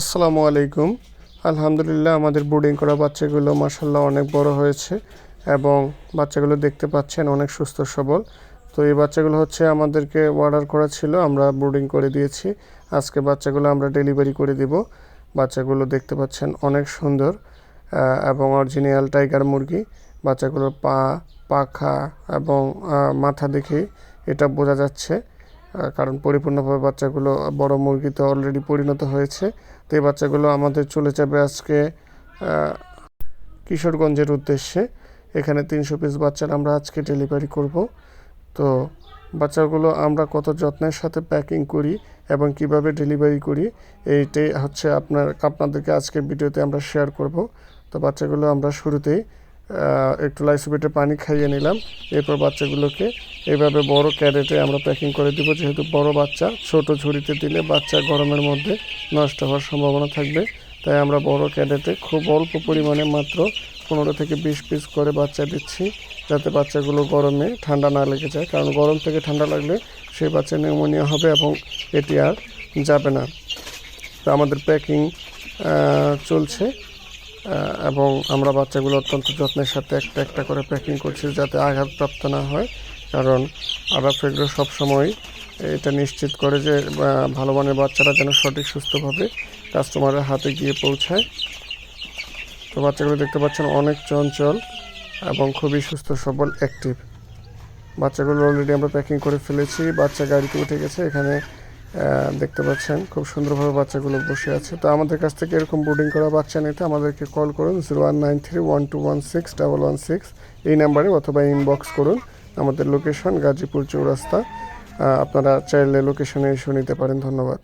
আসসালামু আলাইকুম। আলহামদুলিল্লাহ, আমাদের বোর্ডিং করা বাচ্চাগুলো মাসাল্লাহ অনেক বড় হয়েছে এবং বাচ্চাগুলো দেখতে পাচ্ছেন অনেক সুস্থ সবল। তো এই বাচ্চাগুলো হচ্ছে আমাদেরকে অর্ডার করা ছিল, আমরা বোর্ডিং করে দিয়েছি। আজকে বাচ্চাগুলো আমরা ডেলিভারি করে দিব। বাচ্চাগুলো দেখতে পাচ্ছেন অনেক সুন্দর এবং অরিজিনাল টাইগার মুরগি। বাচ্চাগুলোর পা, পাখা এবং মাথা দেখে এটা বোঝা যাচ্ছে। কারণ পরিপূর্ণভাবে বাচ্চাগুলো বড় মুরগিতে অলরেডি পরিণত হয়েছে, তো এই বাচ্চাগুলো আমাদের চলে যাবে আজকে কিশোরগঞ্জের উদ্দেশ্যে। এখানে তিনশো পিস বাচ্চার আমরা আজকে ডেলিভারি করব। তো বাচ্চাগুলো আমরা কত যত্নের সাথে প্যাকিং করি এবং কীভাবে ডেলিভারি করি, এইটাই হচ্ছে আপনার, আপনাদেরকে আজকের ভিডিওতে আমরা শেয়ার করব। তো বাচ্চাগুলো আমরা শুরুতেই একটু লাইসোবিটে পানি খাইয়ে নিলাম। এরপর বাচ্চাগুলোকে এইভাবে বড় ক্যারেটে আমরা প্যাকিং করে দিব। যেহেতু বড় বাচ্চা, ছোট ঝুড়িতে দিলে বাচ্চা গরমের মধ্যে নষ্ট হওয়ার সম্ভাবনা থাকবে। তাই আমরা বড় ক্যারেটে খুব অল্প পরিমাণে মাত্র পনেরো থেকে বিশ পিস করে বাচ্চা দিচ্ছি, যাতে বাচ্চাগুলো গরমে ঠান্ডা না লেগে যায়। কারণ গরম থেকে ঠান্ডা লাগলে সেই বাচ্চা নিউমোনিয়া হবে এবং এটি আর যাবে না। তো আমাদের প্যাকিং চলছে। এবং আমরা বাচ্চাগুলো অত্যন্ত যত্নের সাথে একটা একটা করে প্যাকিং করছি যাতে আঘাতপ্রাপ্ত না হয়। কারণ আরাফ এগুলো সবসময় এটা নিশ্চিত করে যে ভালো মানের বাচ্চারা যেন সঠিক সুস্থভাবে কাস্টমারের হাতে গিয়ে পৌঁছায়। তো বাচ্চাগুলো দেখতে পাচ্ছেন অনেক চঞ্চল এবং খুবই সুস্থ, সবল অ্যাক্টিভ বাচ্চাগুলো অলরেডি আমরা প্যাকিং করে ফেলেছি, বাচ্চা গাড়িতে উঠে গেছে। এখানে দেখতে পাচ্ছেন, খুব সুন্দরভাবে বাচ্চাগুলো বসে আছে। তো আমাদের কাছ থেকে এরকম বোর্ডিং করা বাচ্চা নিতে আমাদেরকে কল করুন zero one nine three one two one six double one six এই নাম্বারে অথবা ইনবক্স করুন আমাদের লোকেশন গাজীপুর চৌরাস্তা। আপনারা চাইলে লোকেশনে এসে নিতে পারেন, ধন্যবাদ।